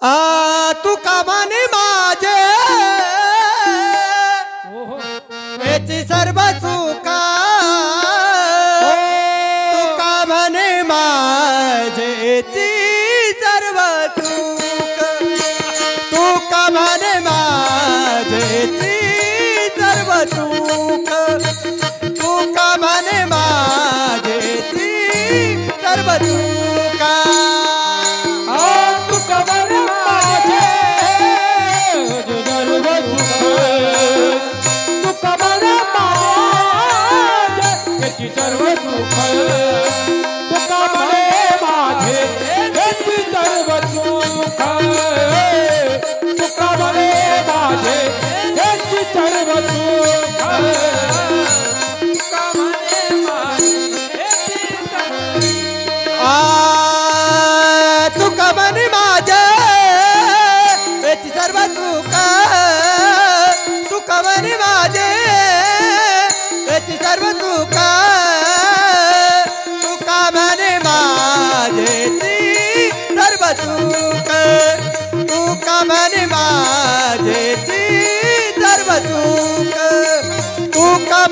आ तू कामाने माझे. याची सर्व चूक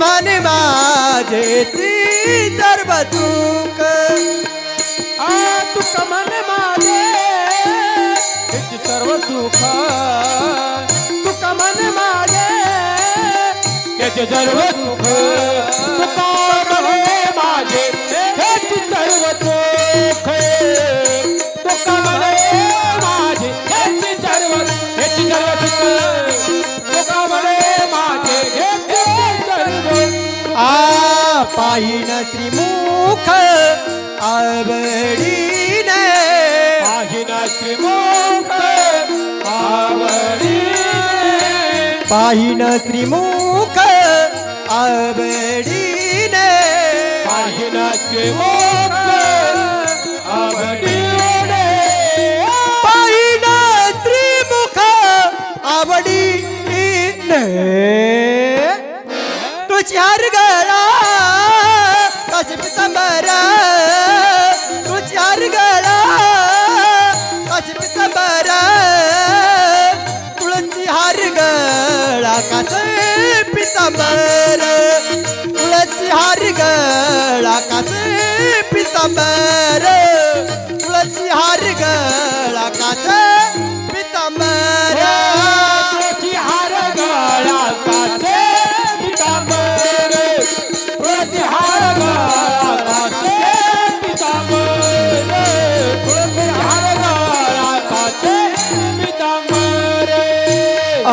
मन माझेची सर्व चूक तुक मन माझे सर्व चूक तुक मन माझे त्याचे सर्व चूक तुका पाहिन श्रीमुख आवडीने पाहिन श्रीमुख आवडीने पाहिन श्रीमुख आवडीने तुझ्या गळा कसं पितंबरा काच पितांबर. तुळशी हार गळा काच पितांबर. तुळशी हार गळा काच पितांबर तुळशी हार गळा काच पितांबर.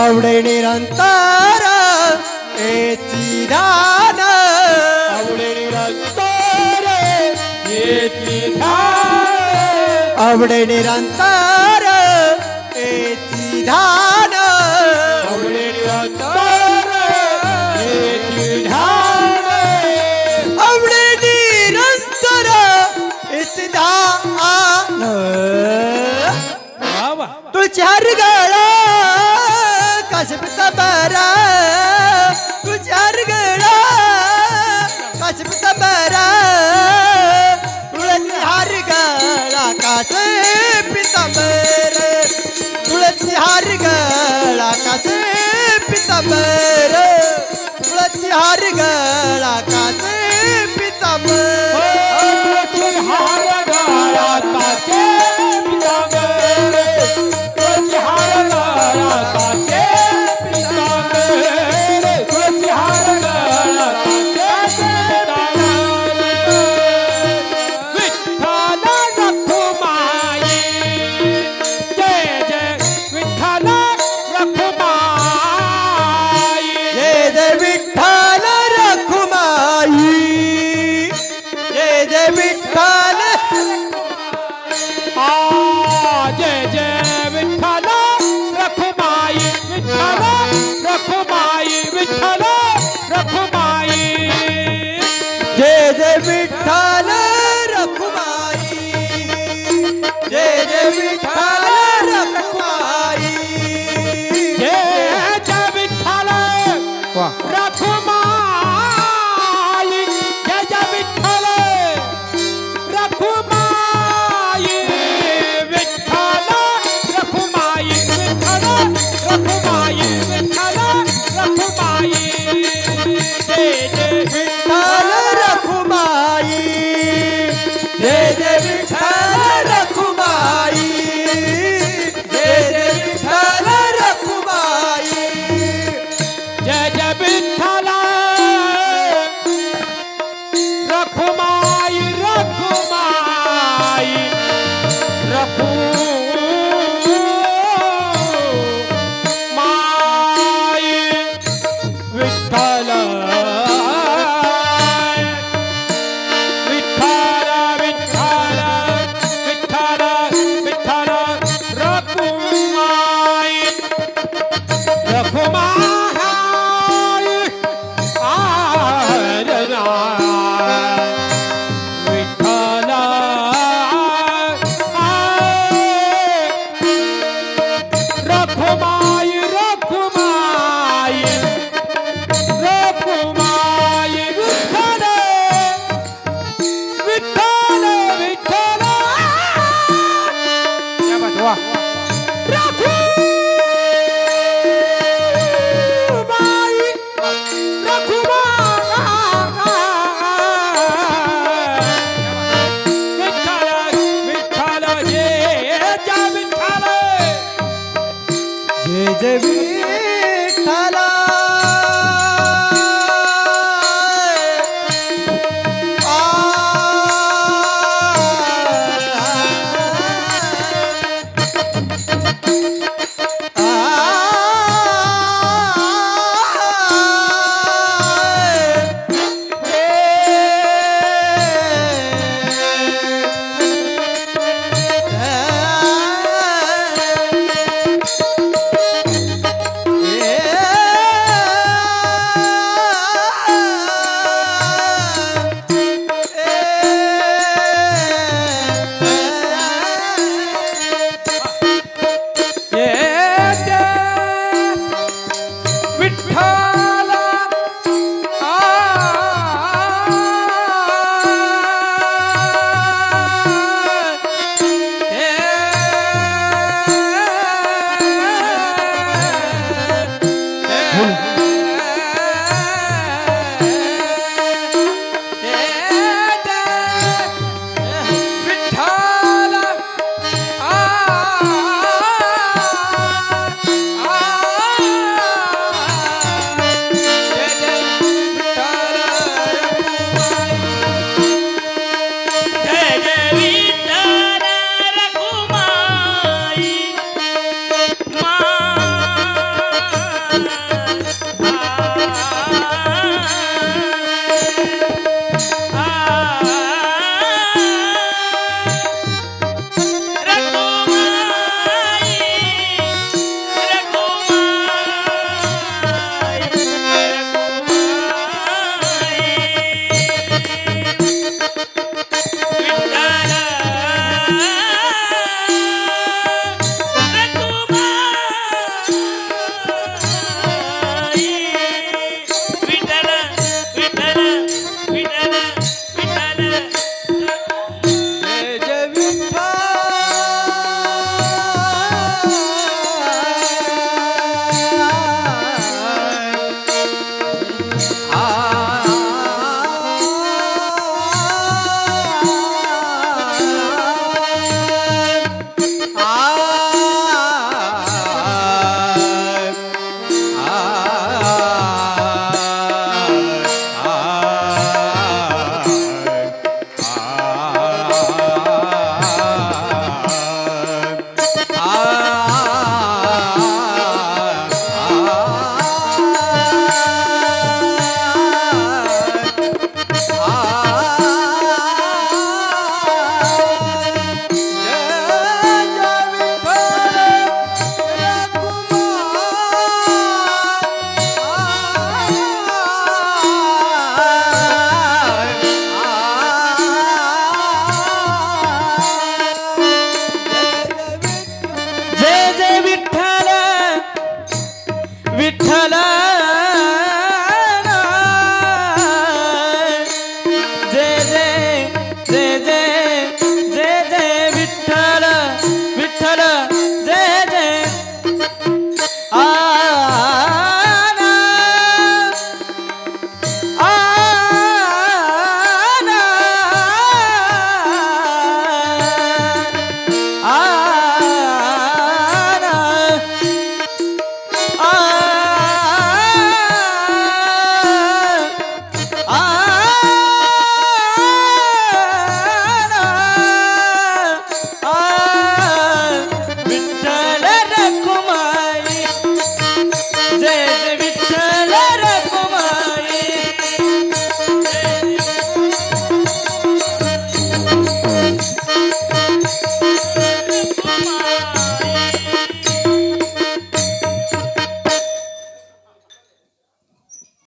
आवडे निरंतर एची दान आवडे निरंतर एची आवडे निरंतर येती धान। आवडे निरंतर येती धान। आवडे निरंतर येती धान। तुळच्या गळा काशपिता মিথ্যা রে जय जय